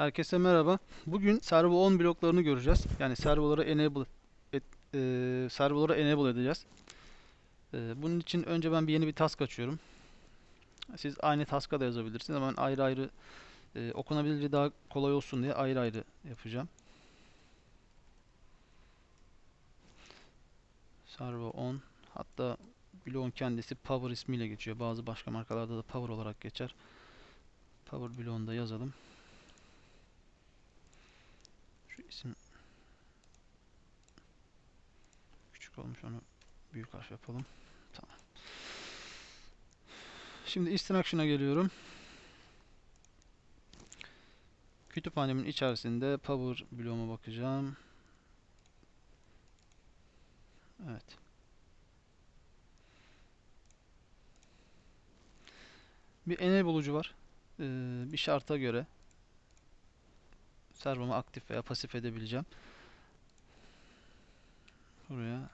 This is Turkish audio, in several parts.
Herkese merhaba. Bugün servo 10 bloklarını göreceğiz. Yani servoları enable et, e, servoları enable edeceğiz. E, bunun için önce ben bir yeni bir task açıyorum. Siz aynı task'a da yazabilirsiniz ama ben ayrı ayrı e, okunabildiğince daha kolay olsun diye ayrı ayrı yapacağım. Servo 10 hatta bloğun kendisi Power ismiyle geçiyor. Bazı başka markalarda da Power olarak geçer. Power bloğunu da yazalım. İsim küçük olmuş onu büyük harf yapalım. Tamam. Şimdi instruction'a geliyorum. Kütüphanemin içerisinde power bloğuma bakacağım. Evet. Bir enable'ucu var. Ee, bir şarta göre servomu aktif veya pasif edebileceğim. Buraya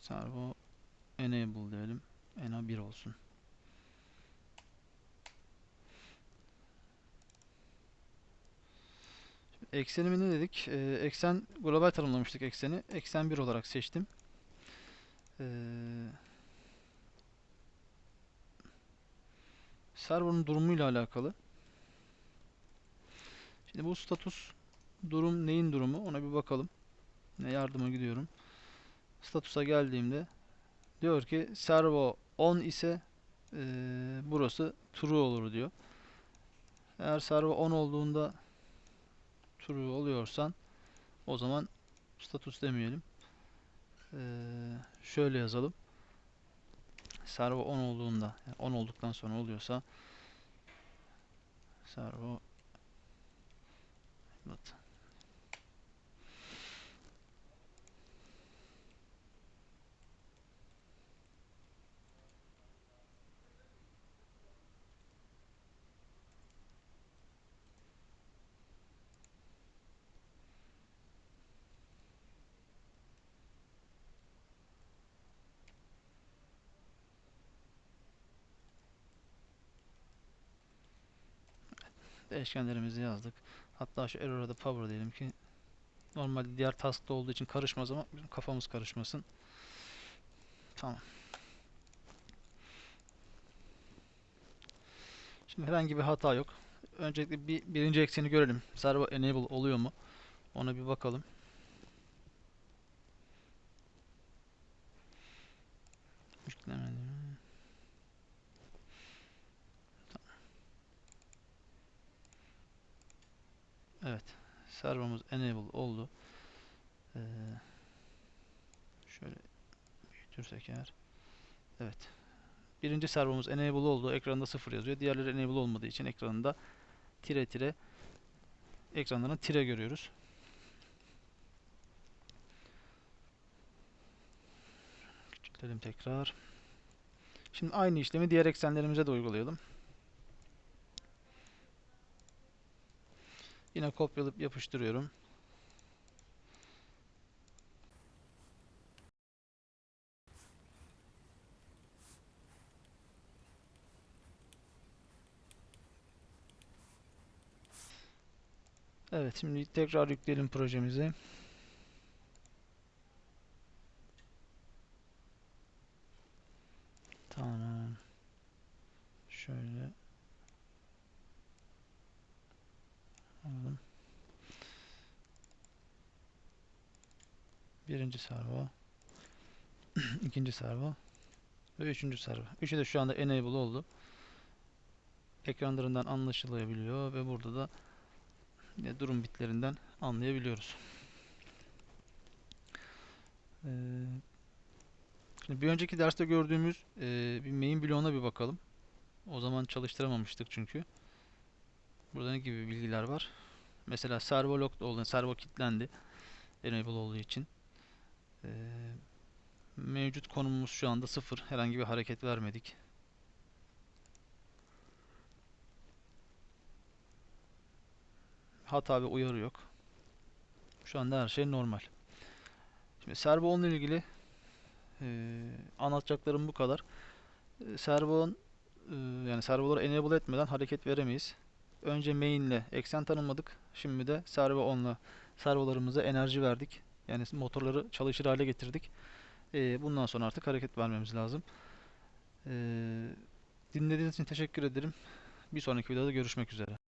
servo enable diyelim. Ena 1 olsun. Şimdi eksenimi ne dedik? Ee, eksen global tanımlamıştık ekseni. Eksen 1 olarak seçtim. Ee, server'ın durumuyla alakalı. Şimdi bu status durum neyin durumu ona bir bakalım. Ne yardıma gidiyorum. Statusa geldiğimde diyor ki servo 10 ise eee, burası true olur diyor. Eğer servo 10 olduğunda true oluyorsan o zaman status demeyelim. Eee, şöyle yazalım. Servo 10 olduğunda yani 10 olduktan sonra oluyorsa servo Değişkenlerimizi yazdık. Hatta şu error'a da power diyelim ki normalde diğer task'ta olduğu için karışmaz ama bizim kafamız karışmasın. Tamam. Şimdi herhangi bir hata yok. Öncelikle bir birinci ekseni görelim. Servo enable oluyor mu? Ona bir bakalım. Evet. Servomuz enable oldu. Ee, şöyle büyütürsek eğer. Evet. Birinci servomuz enable oldu. Ekranda 0 yazıyor. Diğerleri enable olmadığı için ekranında tire tire ekranlarına tire görüyoruz. Küçültelim tekrar. Şimdi aynı işlemi diğer eksenlerimize de uygulayalım. Yine kopyalayıp yapıştırıyorum. Evet, şimdi tekrar yükleyelim projemizi. Tamam. Şöyle Birinci servo. ikinci servo. Ve üçüncü servo. Üçü de şu anda enable oldu. Ekranlarından anlaşılabiliyor ve burada da yine durum bitlerinden anlayabiliyoruz. Ee, şimdi bir önceki derste gördüğümüz e, bir main bloğuna bir bakalım. O zaman çalıştıramamıştık çünkü. Burada ne gibi bilgiler var? Mesela servo locked oldu, servo kilitlendi. Enable olduğu için. Ee, mevcut konumumuz şu anda sıfır. Herhangi bir hareket vermedik. Hata ve uyarı yok. Şu anda her şey normal. Şimdi servo 10 ile ilgili Ee, anlatacaklarım bu kadar. Ee, servo'nun e, yani servoları enable etmeden hareket veremeyiz. Önce main ile eksen tanımladık. Şimdi de servo on ile servolarımıza enerji verdik. Yani motorları çalışır hale getirdik. Ee, bundan sonra artık hareket vermemiz lazım. Ee, dinlediğiniz için teşekkür ederim. Bir sonraki videoda görüşmek üzere.